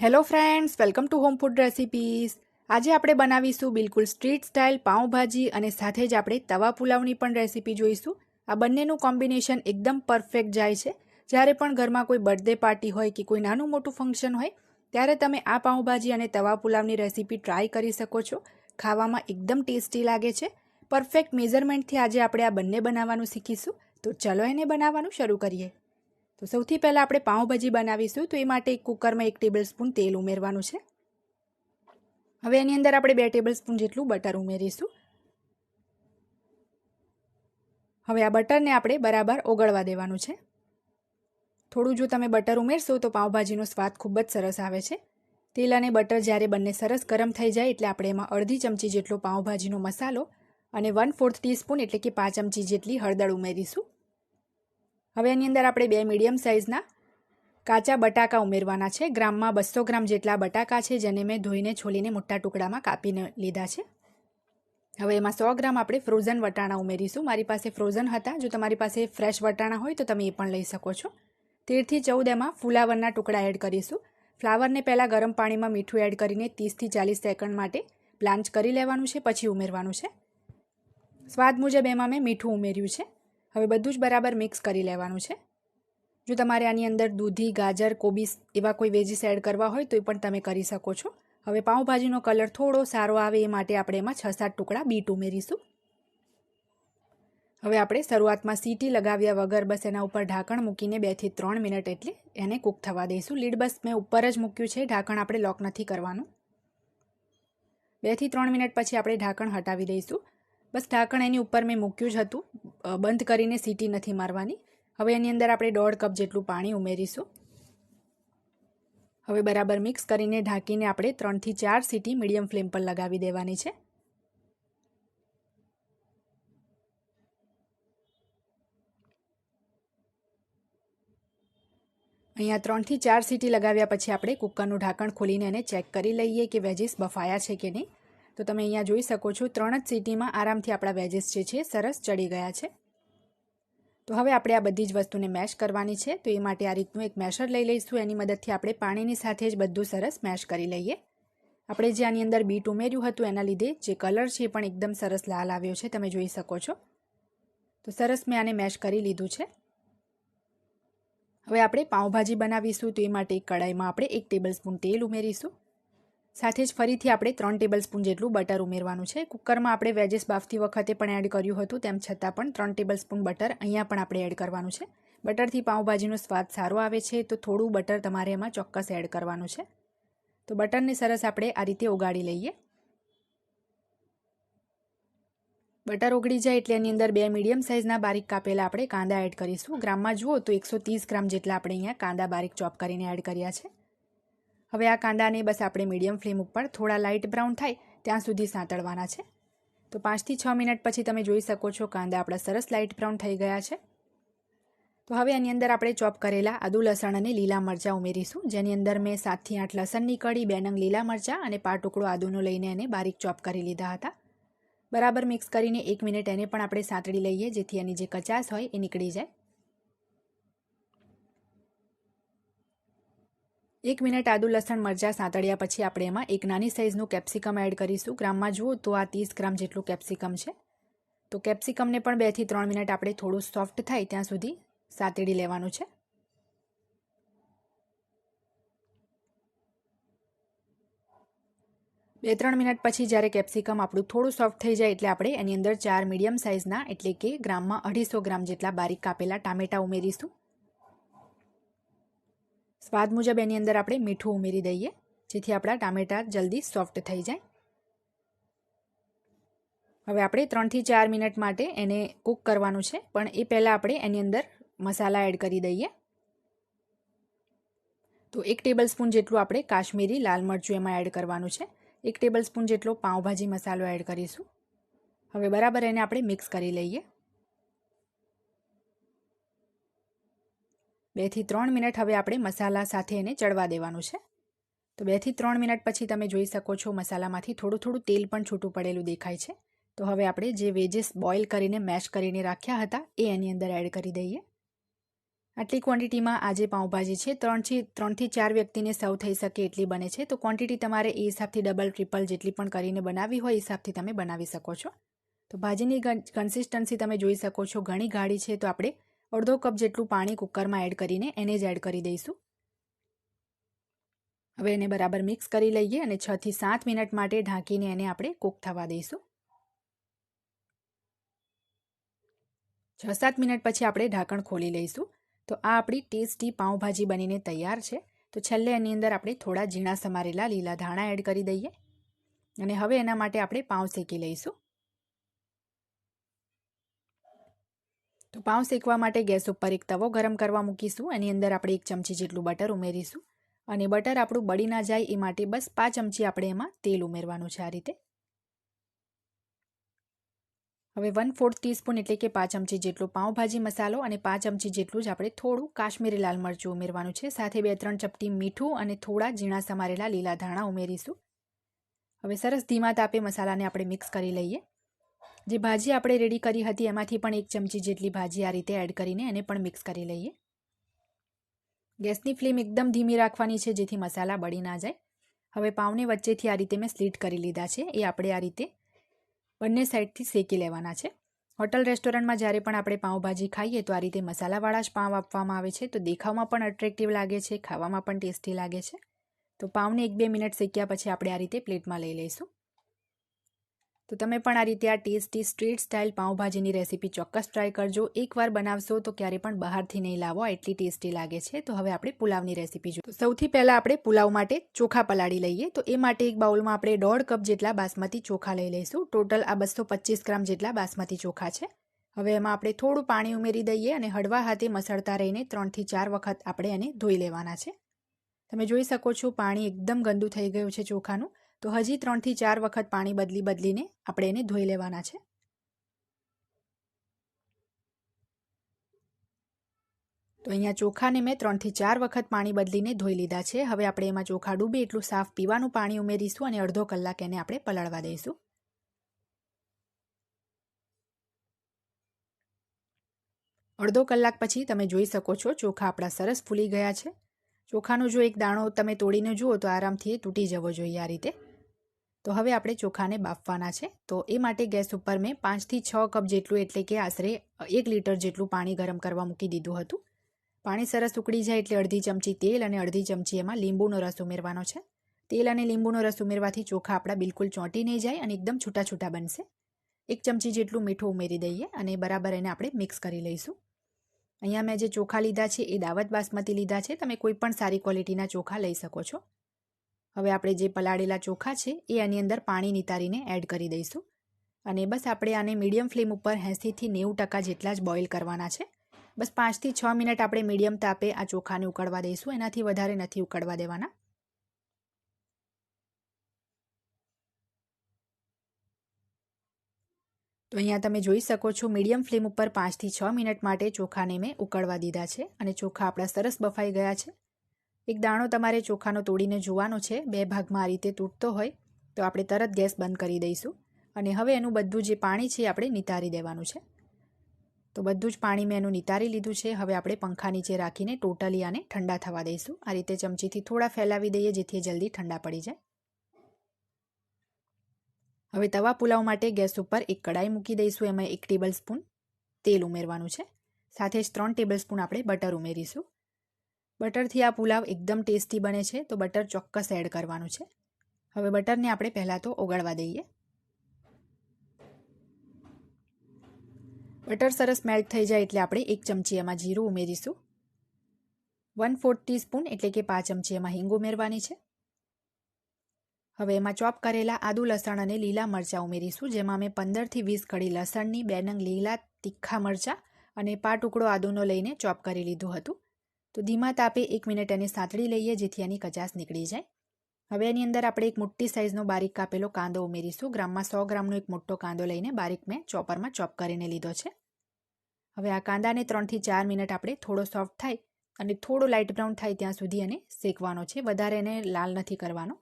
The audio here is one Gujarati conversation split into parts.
Hello friends welcome to home food recipes આજે આપણે બનાવીશું બિલકુલ સ્ટ્રીટ સ્ટાઇલ પાઉંભાજી અને સાથે જ આપણે તવા પુલાવની પણ રેસિપી જોઈશું. આ બંનેનું કોમ્બિનેશન એકદમ પરફેક્ટ જાય છે. જ્યારે પણ ઘરમાં કોઈ બર્થડે પાર્ટી હોય કે કોઈ નાનું મોટું ફંક્શન હોય, ત્યારે તમે આ પાઉંભાજી અને તવા પુલાવની રેસિપી ટ્રાય કરી શકો છો. ખાવામાં એકદમ ટેસ્ટી લાગે છે. પરફેક્ટ મેઝરમેન્ટથી આજે આપણે આ બંને બનાવવાનું શીખીશું. તો ચલો એને બનાવવાનું શરૂ કરીએ. તો સૌથી પહેલાં આપણે પાઉંભાજી બનાવીશું. તો એ માટે એક કુકરમાં એક ટેબલ સ્પૂન તેલ ઉમેરવાનું છે. હવે એની અંદર આપણે બે ટેબલ સ્પૂન જેટલું બટર ઉમેરીશું. હવે આ બટરને આપણે બરાબર ઓગળવા દેવાનું છે. થોડું જો તમે બટર ઉમેરશો તો પાઉંભાજીનો સ્વાદ ખૂબ જ સરસ આવે છે. તેલ અને બટર જ્યારે બંને સરસ ગરમ થઈ જાય એટલે આપણે એમાં અડધી ચમચી જેટલો પાઉંભાજીનો મસાલો અને વન ફોર્થ ટીસ્પૂન એટલે કે પાંચ ચમચી જેટલી હળદર ઉમેરીશું. હવે એની અંદર આપણે બે મીડિયમ સાઇઝના કાચા બટાકા ઉમેરવાના છે. ગ્રામમાં બસો ગ્રામ જેટલા બટાકા છે, જેને મેં ધોઈને છોલીને મોટા ટુકડામાં કાપીને લીધા છે. હવે એમાં સો ગ્રામ આપણે ફ્રોઝન વટાણા ઉમેરીશું. મારી પાસે ફ્રોઝન હતા. જો તમારી પાસે ફ્રેશ વટાણા હોય તો તમે એ પણ લઈ શકો છો. તેરથી ચૌદ એમાં ફુલાવરના ટુકડા એડ કરીશું. ફ્લાવરને પહેલાં ગરમ પાણીમાં મીઠું એડ કરીને ત્રીસથી ચાલીસ સેકન્ડ માટે પ્લાન્ચ કરી લેવાનું છે, પછી ઉમેરવાનું છે. સ્વાદ મુજબ એમાં મેં મીઠું ઉમેર્યું છે. હવે બધું જ બરાબર મિક્સ કરી લેવાનું છે. જો તમારે આની અંદર દૂધી, ગાજર, કોબીસ એવા કોઈ વેજીસ એડ કરવા હોય તો એ પણ તમે કરી શકો છો. હવે પાઉંભાજીનો કલર થોડો સારો આવે એ માટે આપણે એમાં છ સાત ટુકડા બીટ ઉમેરીશું. હવે આપણે શરૂઆતમાં સીટી લગાવ્યા વગર બસ એના ઉપર ઢાંકણ મૂકીને બેથી ત્રણ મિનિટ એટલે એને કૂક થવા દઈશું. લીડ બસ મેં ઉપર જ મૂક્યું છે, ઢાંકણ આપણે લોક નથી કરવાનું. બેથી ત્રણ મિનિટ પછી આપણે ઢાંકણ હટાવી દઈશું. બસ ઢાંકણ એની ઉપર મેં મૂક્યું જ હતું. બંધ કરીને સીટી નથી મારવાની. હવે એની અંદર આપણે દોઢ કપ જેટલું પાણી ઉમેરીશું. હવે બરાબર મિક્સ કરીને ઢાંકીને આપણે ત્રણથી ચાર સીટી મીડિયમ ફ્લેમ પર લગાવી દેવાની છે. અહીંયા ત્રણથી ચાર સીટી લગાવ્યા પછી આપણે કુકરનું ઢાંકણ ખોલીને એને ચેક કરી લઈએ કે વેજીસ બફાયા છે કે નહીં. તો તમે અહીંયા જોઈ શકો છો ત્રણ જ સીટીમાં આરામથી આપણા વેજીસ જે છે સરસ ચડી ગયા છે. તો હવે આપણે આ બધી જ વસ્તુને મેશ કરવાની છે. તો એ માટે આ રીતનું એક મેશર લઈ લઈશું. એની મદદથી આપણે પાણીની સાથે જ બધું સરસ મેશ કરી લઈએ. આપણે જે આની અંદર બીટ ઉમેર્યું હતું, એના લીધે જે કલર છે એ પણ એકદમ સરસ લાલ આવ્યો છે. તમે જોઈ શકો છો. તો સરસ મેં આને મેશ કરી લીધું છે. હવે આપણે પાઉંભાજી બનાવીશું. તો એ માટે એક કડાઈમાં આપણે એક ટેબલ સ્પૂન તેલ ઉમેરીશું. સાથે જ ફરીથી આપણે ત્રણ ટેબલ સ્પૂન જેટલું બટર ઉમેરવાનું છે. કુકરમાં આપણે વેજીસ બાફતી વખતે પણ એડ કર્યું હતું, તેમ છતાં પણ ત્રણ ટેબલ સ્પૂન બટર અહીંયા પણ આપણે એડ કરવાનું છે. બટરથી પાઉંભાજીનો સ્વાદ સારો આવે છે, તો થોડું બટર તમારે એમાં ચોક્કસ એડ કરવાનું છે. તો બટરને સરસ આપણે આ રીતે ઓગાળી લઈએ. બટર ઓગળી જાય એટલે એની અંદર બે મીડિયમ સાઇઝના બારીક કાપેલા આપણે કાંદા એડ કરીશું. ગ્રામમાં જુઓ તો એકસો ત્રીસ ગ્રામ જેટલા આપણે અહીંયા કાંદા બારીક ચોપ કરીને એડ કર્યા છે. હવે આ કાંદાને બસ આપણે મીડિયમ ફ્લેમ ઉપર થોડા લાઇટ બ્રાઉન થાય ત્યાં સુધી સાંતળવાના છે. તો પાંચથી છ મિનિટ પછી તમે જોઈ શકો છો કાંદા આપણા સરસ લાઇટ બ્રાઉન થઈ ગયા છે. તો હવે એની અંદર આપણે ચોપ કરેલા આદુ લસણ અને લીલા મરચાં ઉમેરીશું, જેની અંદર મેં સાતથી આઠ લસણની કળી બે નંગ લીલા મરચાં અને પાંચ ટુકડો આદુનો લઈને એને બારીક ચોપ કરી લીધા હતા. બરાબર મિક્સ કરીને એક મિનિટ એને પણ આપણે સાંતળી લઈએ, જેથી એની જે કચાશ હોય એ નીકળી જાય. એક મિનિટ આદુ લસણ મરચાં સાંતળ્યા પછી આપણે એમાં એક નાની સાઇઝનું કેપ્સિકમ એડ કરીશું. ગ્રામમાં જુઓ તો આ ત્રીસ ગ્રામ જેટલું કેપ્સિકમ છે. તો કેપ્સિકમને પણ બેથી ત્રણ મિનિટ આપણે થોડું સોફ્ટ થાય ત્યાં સુધી સાતેડી લેવાનું છે. બે ત્રણ મિનિટ પછી જ્યારે કેપ્સિકમ આપણું થોડું સોફ્ટ થઈ જાય એટલે આપણે એની અંદર ચાર મીડિયમ સાઇઝના એટલે કે ગ્રામમાં અઢીસો ગ્રામ જેટલા બારીક કાપેલા ટામેટા ઉમેરીશું. સ્વાદ મુજબ એની અંદર આપણે મીઠું ઉમેરી દઈએ, જેથી આપણા ટામેટા જલ્દી સોફ્ટ થઈ જાય. હવે આપણે ત્રણથી ચાર મિનિટ માટે એને કૂક કરવાનું છે, પણ એ પહેલાં આપણે એની અંદર મસાલા એડ કરી દઈએ. તો એક ટેબલ સ્પૂન જેટલું આપણે કાશ્મીરી લાલ મરચું એમાં એડ કરવાનું છે. એક ટેબલ સ્પૂન જેટલો પાઉંભાજી મસાલો એડ કરીશું. હવે બરાબર એને આપણે મિક્સ કરી લઈએ. બેથી ત્રણ મિનિટ હવે આપણે મસાલા સાથે એને ચડવા દેવાનું છે. તો બેથી ત્રણ મિનિટ પછી તમે જોઈ શકો છો મસાલામાંથી થોડું થોડું તેલ પણ છૂટું પડેલું દેખાય છે. તો હવે આપણે જે વેજીસ બોઇલ કરીને મેશ કરીને રાખ્યા હતા એ એની અંદર એડ કરી દઈએ. આટલી ક્વોન્ટિટીમાં આજે પાઉંભાજી છે. ત્રણથી ત્રણથી ચાર વ્યક્તિને સર્વ થઈ શકે એટલી બને છે. તો ક્વોન્ટિટી તમારે એ હિસાબથી ડબલ, ટ્રિપલ જેટલી પણ કરીને બનાવી હોય એ હિસાબથી તમે બનાવી શકો છો. તો ભાજીની કન્સિસ્ટન્સી તમે જોઈ શકો છો. ઘણી ગાઢી છે તો આપણે અડધો કપ જેટલું પાણી કુકરમાં એડ કરીને એને જ એડ કરી દઈશું. હવે એને બરાબર મિક્સ કરી લઈએ અને છથી સાત મિનિટ માટે ઢાંકીને એને આપણે કૂક થવા દઈશું. છ સાત મિનિટ પછી આપણે ઢાંકણ ખોલી લઈશું. તો આ આપણી ટેસ્ટી પાઉંભાજી બનીને તૈયાર છે. તો છેલ્લે એની અંદર આપણે થોડા ઝીણા સમારેલા લીલા ધાણા એડ કરી દઈએ. અને હવે એના માટે આપણે પાઉં શેકી લઈશું. તો પાઉં શેકવા માટે ગેસ ઉપર એક તવો ગરમ કરવા મૂકીશું. એની અંદર આપણે એક ચમચી જેટલું બટર ઉમેરીશું. અને બટર આપણું બળી ના જાય એ માટે બસ પાંચ ચમચી આપણે એમાં તેલ ઉમેરવાનું છે આ રીતે. હવે વન ફોર્થ ટીસ્પૂન એટલે કે પાંચ ચમચી જેટલો પાઉંભાજી મસાલો અને પાંચ ચમચી જેટલું જ આપણે થોડું કાશ્મીરી લાલ મરચું ઉમેરવાનું છે. સાથે બે ત્રણ ચપટી મીઠું અને થોડા ઝીણા સમારેલા લીલા ધાણા ઉમેરીશું. હવે સરસ ધીમા તાપે મસાલાને આપણે મિક્સ કરી લઈએ. જે ભાજી આપણે રેડી કરી હતી, એમાંથી પણ એક ચમચી જેટલી ભાજી આ રીતે એડ કરીને એને પણ મિક્સ કરી લઈએ. ગેસની ફ્લેમ એકદમ ધીમી રાખવાની છે, જેથી મસાલા બળી ના જાય. હવે પાઉને વચ્ચેથી આ રીતે મેં સ્લીટ કરી લીધા છે. એ આપણે આ રીતે બંને સાઈડથી શેકી લેવાના છે. હોટલ રેસ્ટોરન્ટમાં જ્યારે પણ આપણે પાઉંભાજી ખાઈએ, તો આ રીતે મસાલાવાળા જ પાઉં આપવામાં આવે છે. તો દેખાવમાં પણ અટ્રેક્ટિવ લાગે છે, ખાવામાં પણ ટેસ્ટી લાગે છે. તો પાઉંને એક બે મિનિટ શેક્યા પછી આપણે આ રીતે પ્લેટમાં લઈ લઈશું. તો તમે પણ આ રીતે આ ટેસ્ટી સ્ટ્રીટ સ્ટાઇલ પાઉંભાજીની રેસીપી ચોક્કસ ટ્રાય કરજો. એકવાર બનાવશો તો ક્યારે પણ બહારથી નહીં લાવો, એટલી ટેસ્ટી લાગે છે. તો હવે આપણે પુલાવની રેસીપી જોઈએ સૌથી પહેલાં આપણે પુલાવ માટે ચોખા પલાળી લઈએ. તો એ માટે એક બાઉલમાં આપણે દોઢ કપ જેટલા બાસમતી ચોખા લઈ લઈશું. ટોટલ આ બસો ગ્રામ જેટલા બાસમતી ચોખા છે. હવે એમાં આપણે થોડું પાણી ઉમેરી દઈએ અને હળવા હાથે મસળતા રહીને ત્રણથી ચાર વખત આપણે એને ધોઈ લેવાના છે. તમે જોઈ શકો છો પાણી એકદમ ગંદુ થઈ ગયું છે ચોખાનું. તો હજી ત્રણથી ચાર વખત પાણી બદલી બદલીને આપણે એને ધોઈ લેવાના છે. તો અહીંયા ચોખાને મેં ત્રણથી ચાર વખત પાણી બદલીને ધોઈ લીધા છે. હવે આપણે એમાં ચોખા ડૂબે એટલું સાફ પીવાનું પાણી ઉમેરીશું અને અડધો કલાક એને આપણે પલાળવા દઈશું. અડધો કલાક પછી તમે જોઈ શકો છો ચોખા આપણા સરસ ફૂલી ગયા છે. ચોખાનો જો એક દાણો તમે તોડીને જુઓ તો આરામથી તૂટી જવો જોઈએ આ રીતે. તો હવે આપણે ચોખાને બાફવાના છે. તો એ માટે ગેસ ઉપર મેં પાંચથી છ કપ જેટલું, એટલે કે આશરે એક લીટર જેટલું પાણી ગરમ કરવા મૂકી દીધું હતું. પાણી સરસ ઉકળી જાય એટલે અડધી ચમચી તેલ અને અડધી ચમચી એમાં લીંબુનો રસ ઉમેરવાનો છે. તેલ અને લીંબુનો રસ ઉમેરવાથી ચોખા આપણા બિલકુલ ચોંટી નહીં જાય અને એકદમ છૂટા છૂટા બનશે. એક ચમચી જેટલું મીઠું ઉમેરી દઈએ અને બરાબર એને આપણે મિક્સ કરી લઈશું. અહીંયા મેં જે ચોખા લીધા છે એ દાવત બાસમતી લીધા છે. તમે કોઈ પણ સારી ક્વોલિટીના ચોખા લઈ શકો છો. હવે આપણે જે પલાળેલા ચોખા છે, એ આની અંદર પાણી નિતારીને એડ કરી દઈશું. અને બસ આપણે આને મીડિયમ ફ્લેમ ઉપર એંસીથી નેવું ટકા જેટલા જ બોઇલ કરવાના છે. બસ પાંચથી છ મિનિટ આપણે મીડિયમ તાપે આ ચોખાને ઉકળવા દઈશું. એનાથી વધારે નથી ઉકળવા દેવાના. તો અહીંયા તમે જોઈ શકો છો મીડિયમ ફ્લેમ ઉપર પાંચથી છ મિનિટ માટે ચોખાને મેં ઉકળવા દીધા છે. અને ચોખા આપણા સરસ બફાઈ ગયા છે. એક દાણો તમારે ચોખાનો તોડીને જોવાનો છે, બે ભાગમાં આ રીતે તૂટતો હોય, તો આપણે તરત ગેસ બંધ કરી દઈશું. અને હવે એનું બધું જે પાણી છે આપણે નિતારી દેવાનું છે. તો બધું જ પાણી મેં એનું નિતારી લીધું છે. હવે આપણે પંખા નીચે રાખીને ટોટલી આને ઠંડા થવા દઈશું. આ રીતે ચમચીથી થોડા ફેલાવી દઈએ જેથી જલ્દી ઠંડા પડી જાય. હવે તવા પુલાવ માટે ગેસ ઉપર એક કડાઈ મૂકી દઈશું. એમાં એક ટેબલ સ્પૂન તેલ ઉમેરવાનું છે. સાથે જ ત્રણ ટેબલ સ્પૂન આપણે બટર ઉમેરીશું. બટરથી આ પુલાવ એકદમ ટેસ્ટી બને છે, તો બટર ચોક્કસ એડ કરવાનું છે. હવે બટરને આપણે પહેલાં તો ઓગળવા દઈએ. બટર સરસ મેલ્ટ થઈ જાય એટલે આપણે એક ચમચી એમાં જીરું ઉમેરીશું. વન ફોર્થ ટીસ્પૂન એટલે કે પાંચ ચમચી એમાં હિંગ ઉમેરવાની છે. હવે એમાં ચોપ કરેલા આદુ લસણ અને લીલા મરચાં ઉમેરીશું, જેમાં મેં પંદરથી વીસ કડી લસણની બે નંગ લીલા તીખા મરચાં અને પા ટુકડો આદુનો લઈને ચોપ કરી લીધું હતું. તો ધીમા તાપે એક મિનિટ એને સાંતળી લઈએ જેથી એની કચાસ નીકળી જાય. હવે એની અંદર આપણે એક મોટી સાઇઝનો બારીક કાપેલો કાંદો ઉમેરીશું. ગ્રામમાં સો ગ્રામનો એક મોટો કાંદો લઈને બારીક મેં ચોપરમાં ચોપ કરીને લીધો છે. હવે આ કાંદાને ત્રણથી ચાર મિનિટ આપણે થોડો સોફ્ટ થાય અને થોડો લાઇટ બ્રાઉન થાય ત્યાં સુધી એને શેકવાનો છે. વધારે એને લાલ નથી કરવાનો.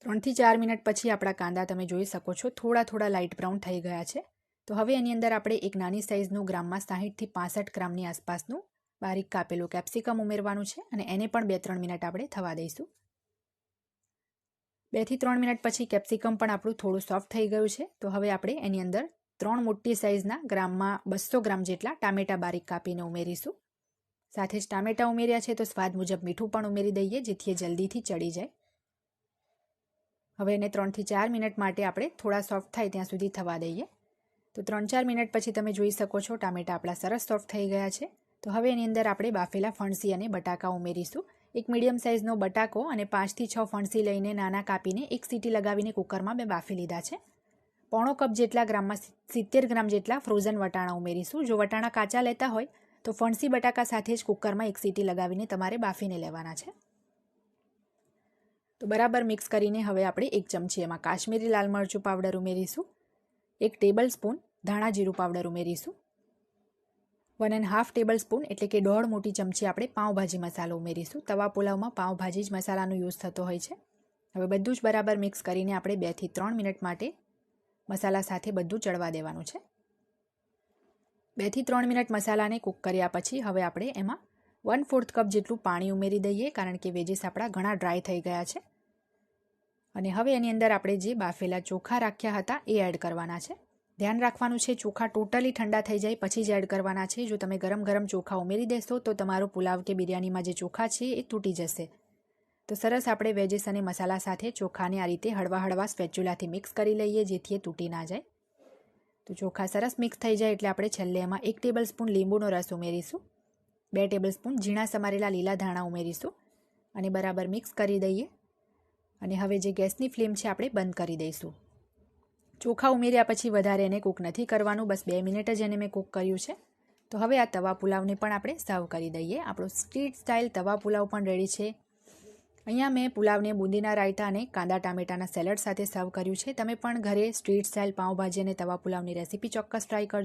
ત્રણથી ચાર મિનિટ પછી આપણા કાંદા તમે જોઈ શકો છો. થોડા થોડા લાઇટ બ્રાઉન થઈ ગયા છે. તો હવે એની અંદર આપણે એક નાની સાઇઝનું ગ્રામમાં સાહીઠથી પાસઠ ગ્રામની આસપાસનું બારીક કાપેલું કેપ્સિકમ ઉમેરવાનું છે અને એને પણ બે ત્રણ મિનિટ આપણે થવા દઈશું. બેથી ત્રણ મિનિટ પછી કેપ્સિકમ પણ આપણું થોડું સોફ્ટ થઈ ગયું છે. તો હવે આપણે એની અંદર ત્રણ મોટી સાઇઝના ગ્રામમાં બસો ગ્રામ જેટલા ટામેટા બારીક કાપીને ઉમેરીશું. સાથે જ ટામેટા ઉમેર્યા છે તો સ્વાદ મુજબ મીઠું પણ ઉમેરી દઈએ જેથી એ જલ્દીથી ચડી જાય. હવે એને ત્રણથી ચાર મિનિટ માટે આપણે થોડા સોફ્ટ થાય ત્યાં સુધી થવા દઈએ. તો ત્રણ ચાર મિનિટ પછી તમે જોઈ શકો છો ટામેટા આપણા સરસ સોફ્ટ થઈ ગયા છે. તો હવે એની અંદર આપણે બાફેલા ફણસી અને બટાકા ઉમેરીશું. એક મીડિયમ સાઇઝનો બટાકો અને પાંચથી છ ફણસી લઈને નાના કાપીને એક સીટી લગાવીને કુકરમાં મેં બાફી લીધા છે. પોણો કપ જેટલા ગ્રામમાં સિત્તેર ગ્રામ જેટલા ફ્રોઝન વટાણા ઉમેરીશું. જો વટાણા કાચા લેતા હોય, તો ફણસી બટાકા સાથે જ કુકરમાં એક સીટી લગાવીને તમારે બાફીને લેવાના છે. તો બરાબર મિક્સ કરીને હવે આપણે એક ચમચી એમાં કાશ્મીરી લાલ મરચું પાવડર ઉમેરીશું. એક ટેબલ સ્પૂન ધાણા જીરું પાવડર ઉમેરીશું. One and half tablespoon એટલે કે દોઢ મોટી ચમચી આપણે પાઉંભાજી મસાલો ઉમેરીશું. તવા પુલાવમાં પાઉંભાજી જ મસાલાનો યુઝ થતો હોય છે. હવે બધું જ બરાબર મિક્સ કરીને આપણે બેથી ત્રણ મિનિટ માટે મસાલા સાથે બધું ચડવા દેવાનું છે. બેથી ત્રણ મિનિટ મસાલાને કૂક કર્યા પછી હવે આપણે એમાં વન ફોર્થ કપ જેટલું પાણી ઉમેરી દઈએ, કારણ કે વેજીસ આપણા ઘણા ડ્રાય થઈ ગયા છે. અને હવે એની અંદર આપણે જે બાફેલા ચોખા રાખ્યા હતા એ એડ કરવાના છે. ધ્યાન રાખવાનું છે, ચોખા ટોટલી ઠંડા થઈ જાય, પછી જ એડ કરવાના છે. જો તમે ગરમ ગરમ ચોખા ઉમેરી દેશો, તો તમારો પુલાવ કે બિરયાનીમાં જે ચોખા છે, એ તૂટી જશે. તો સરસ આપણે વેજીસ અને મસાલા સાથે ચોખાને આ રીતે હળવા હળવા સ્પેચ્યુલાથી મિક્સ કરી લઈએ, જેથી એ તૂટી ના જાય. તો ચોખા સરસ મિક્સ થઈ જાય એટલે આપણે છેલ્લે એમાં એક ટેબલ સ્પૂન લીંબુનો રસ ઉમેરીશું. બે ટેબલ સ્પૂન ઝીણા સમારેલા લીલા ધાણા ઉમેરીશું અને બરાબર મિક્સ કરી દઈએ. અને હવે જે ગેસની ફ્લેમ છે, આપણે બંધ કરી દઈશું. ચોખા ઉમેર્યા પછી વધારે એને કૂક નથી કરવાનું. બસ બે મિનિટ જ એને મેં કૂક કર્યું છે. તો હવે આ તવા પુલાવને પણ આપણે સર્વ કરી દઈએ. આપણો સ્ટ્રીટ સ્ટાઇલ તવા પુલાવ પણ રેડી છે. અહીંયા મેં પુલાવને બુંદીના રાયતા અને કાંદા ટામેટાના સેલડ સાથે સર્વ કર્યું છે. તમે પણ ઘરે સ્ટ્રીટ સ્ટાઇલ પાઉંભાજી અને તવા પુલાવની રેસીપી ચોક્કસ ટ્રાય કરજો.